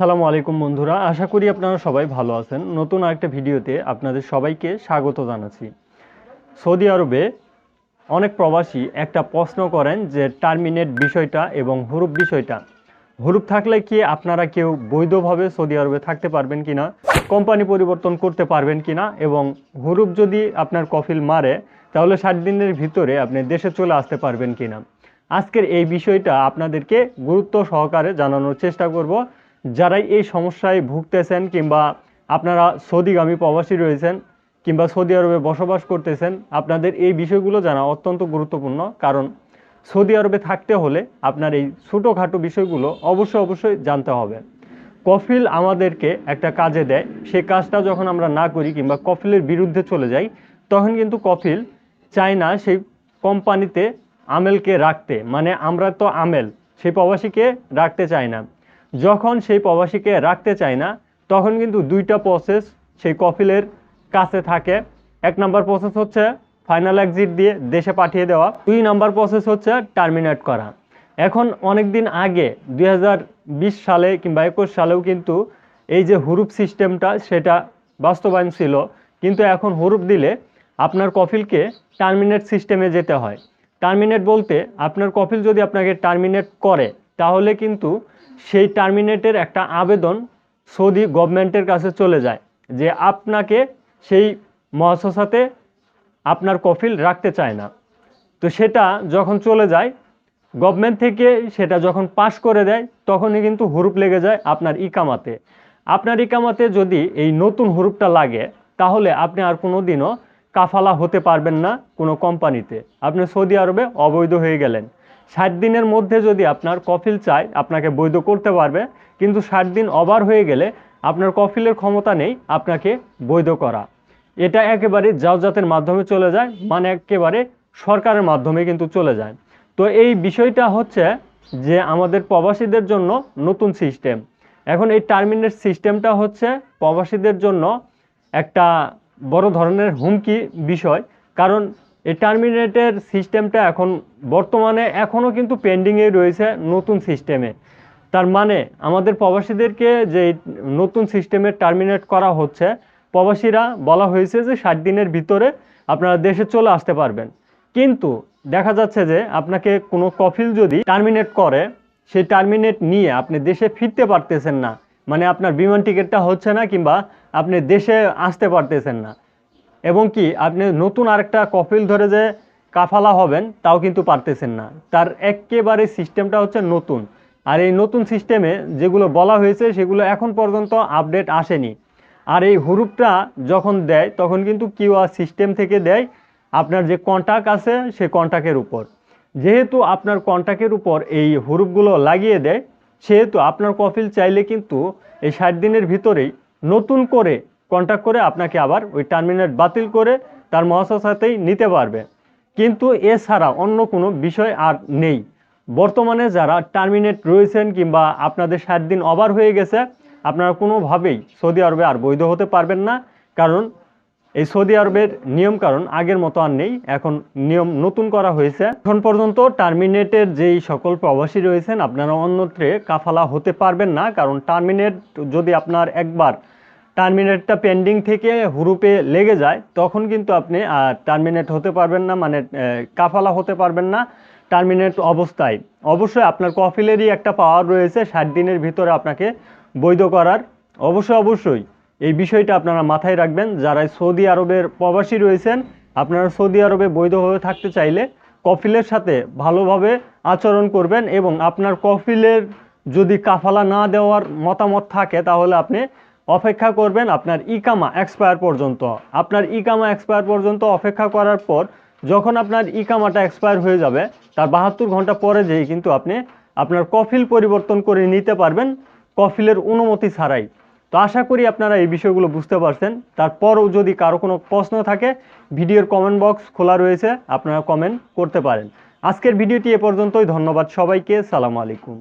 সালামু আলাইকুম বন্ধুরা, আশা করি আপনারা সবাই ভালো আছেন। নতুন আরেকটা ভিডিওতে আপনাদের সবাইকে স্বাগত জানাচ্ছি। সৌদি আরবে অনেক প্রবাসী একটা প্রশ্ন করেন যে, টার্মিনেট বিষয়টা এবং হুরুপ বিষয়টা। হুরুপ থাকলে কি আপনারা কেউ বৈধভাবে সৌদি আরবে থাকতে পারবেন কিনা, কোম্পানি পরিবর্তন করতে পারবেন কিনা এবং হুরুপ যদি আপনার কফিল মারে, তাহলে ষাট দিনের ভিতরে আপনি দেশে চলে আসতে পারবেন কিনা? আজকের এই বিষয়টা আপনাদেরকে গুরুত্ব সহকারে জানানোর চেষ্টা করব। যারাই এই সমস্যায় ভুগতেছেন কিংবা আপনারা সৌদিগামী প্রবাসী রয়েছেন কিংবা সৌদি আরবে বসবাস করতেছেন, আপনাদের এই বিষয়গুলো জানা অত্যন্ত গুরুত্বপূর্ণ। কারণ সৌদি আরবে থাকতে হলে আপনার এই ছোটোখাটো বিষয়গুলো অবশ্যই অবশ্যই জানতে হবে। কফিল আমাদেরকে একটা কাজে দেয়। সেই কাজটা যখন আমরা না করি কিংবা কফিলের বিরুদ্ধে চলে যাই, তখন কিন্তু কফিল চায় না সেই কোম্পানিতে আমেলকে রাখতে। মানে আমরা তো আমেল, সেই প্রবাসীকে রাখতে চাই না। যখন সেই প্রবাসীকে রাখতে চায় না, তখন কিন্তু দুইটা প্রসেস সেই কফিলের কাছে থাকে। এক নাম্বার প্রসেস হচ্ছে ফাইনাল এক্সিট দিয়ে দেশে পাঠিয়ে দেওয়া। দুই নাম্বার প্রসেস হচ্ছে টার্মিনেট করা। এখন অনেক দিন আগে, দুই হাজার বিশ সালে কিংবা একুশ সালেও কিন্তু এই যে হুরুপ সিস্টেমটা সেটা বাস্তবায়ন ছিল। কিন্তু এখন হুরুপ দিলে আপনার কফিলকে টার্মিনেট সিস্টেমে যেতে হয়। টার্মিনেট বলতে আপনার কফিল যদি আপনাকে টার্মিনেট করে, তাহলে কিন্তু সেই টার্মিনেটের একটা আবেদন সৌদি গভর্নমেন্টের কাছে চলে যায় যে আপনাকে সেই মহাশাসাতে আপনার কফিল রাখতে চায় না। তো সেটা যখন চলে যায় গভর্নমেন্ট থেকে সেটা যখন পাশ করে দেয়, তখনই কিন্তু হুরুপ লেগে যায় আপনার ইকামাতে। আপনার ইকামাতে যদি এই নতুন হুরুপটা লাগে, তাহলে আপনি আর কোনো দিনও কাফালা হতে পারবেন না কোনো কোম্পানিতে আপনি সৌদি আরবে অবৈধ হয়ে গেলেন। ষাট দিনের মধ্যে যদি আপনার কফিল চায়, আপনাকে বৈধ করতে পারবে। কিন্তু ষাট দিন ওভার হয়ে গেলে আপনার কফিলের ক্ষমতা নেই আপনাকে বৈধ করা। এটা একেবারে জাওজাতের মাধ্যমে চলে যায় মানে একেবারে সরকারের মাধ্যমে কিন্তু চলে যায়। তো এই বিষয়টা হচ্ছে যে আমাদের প্রবাসীদের জন্য নতুন সিস্টেম। এখন এই টার্মিনেট সিস্টেমটা হচ্ছে প্রবাসীদের জন্য একটা বড় ধরনের হুমকি বিষয়। কারণ এই টার্মিনেটের সিস্টেমটা এখন বর্তমানে এখনও কিন্তু পেন্ডিংয়ে রয়েছে নতুন সিস্টেমে তার মানে আমাদের প্রবাসীদেরকে যে নতুন সিস্টেমে টার্মিনেট করা হচ্ছে, প্রবাসীরা বলা হয়েছে যে ষাট দিনের ভিতরে আপনারা দেশে চলে আসতে পারবেন। কিন্তু দেখা যাচ্ছে যে আপনাকে কোনো কফিল যদি টার্মিনেট করে, সেই টার্মিনেট নিয়ে আপনি দেশে ফিরতে পারতেছেন না। মানে আপনার বিমান টিকিটটা হচ্ছে না কিংবা আপনি দেশে আসতে পারতেছেন না। এবং কি আপনি নতুন আরেকটা কফিল ধরে যে কাফালা হবেন, তাও কিন্তু পারতেছেন না। তার একেবারে সিস্টেমটা হচ্ছে নতুন। আর এই নতুন সিস্টেমে যেগুলো বলা হয়েছে, সেগুলো এখন পর্যন্ত আপডেট আসেনি। আর এই হুরুপটা যখন দেয়, তখন কিন্তু কিউআর সিস্টেম থেকে দেয় আপনার যে কন্টাক্ট আছে, সে কন্টাক্টের উপর। যেহেতু আপনার কন্টাক্টের উপর এই হুরুপগুলো লাগিয়ে দেয়, সেহেতু আপনার কফিল চাইলে কিন্তু এই ষাট দিনের ভিতরেই নতুন করে কন্ট্যাক্ট করে আপনাকে আবার ওই টার্মিনেট বাতিল করে তার মহাশাসাতেই নিতে পারবে। কিন্তু এছাড়া অন্য কোনো বিষয় আর নেই। বর্তমানে যারা টার্মিনেট রয়েছেন কিংবা আপনাদের ষাট দিন ওভার হয়ে গেছে, আপনারা কোনোভাবেই সৌদি আরবে আর বৈধ হতে পারবেন না। কারণ এই সৌদি আরবের নিয়ম কারণ আগের মতো আর নেই। এখন নিয়ম নতুন করা হয়েছে। এখন পর্যন্ত টার্মিনেটের যেই সকল প্রবাসী রয়েছেন, আপনারা অন্যত্রে কাফালা হতে পারবেন না। কারণ টার্মিনেট যদি আপনার একবার টার্মিনেটটা পেন্ডিং থেকে হুরুপে লেগে যায়, তখন কিন্তু আপনি টার্মিনেট হতে পারবেন না মানে কাফালা হতে পারবেন না টার্মিনেট অবস্থায়। অবশ্যই আপনার কফিলেরই একটা পাওয়ার রয়েছে, ষাট দিনের ভিতরে আপনাকে বৈধ করার। অবশ্যই অবশ্যই, এই বিষয়টা আপনারা মাথায় রাখবেন। যারা সৌদি আরবের প্রবাসী রয়েছেন, আপনারা সৌদি আরবে বৈধভাবে থাকতে চাইলে কফিলের সাথে ভালোভাবে আচরণ করবেন এবং আপনার কফিলের যদি কাফালা না দেওয়ার মতামত থাকে, তাহলে আপনি অপেক্ষা করবেন আপনার ইকামা এক্সপায়ার পর্যন্ত। আপনার ইকামা এক্সপায়ার পর্যন্ত অপেক্ষা করার পর যখন আপনার ইকামাটা এক্সপায়ার হয়ে যাবে, তার বাহাত্তর ঘণ্টা পরে যেই কিন্তু আপনি আপনার কফিল পরিবর্তন করে নিতে পারবেন কফিলের অনুমতি ছাড়াই। তো আশা করি আপনারা এই বিষয়গুলো বুঝতে পারছেন। তারপরও যদি কারও কোনো প্রশ্ন থাকে, ভিডিওর কমেন্ট বক্স খোলা রয়েছে, আপনারা কমেন্ট করতে পারেন। আজকের ভিডিওটি এ পর্যন্তই। ধন্যবাদ সবাইকে। সালাম আলাইকুম।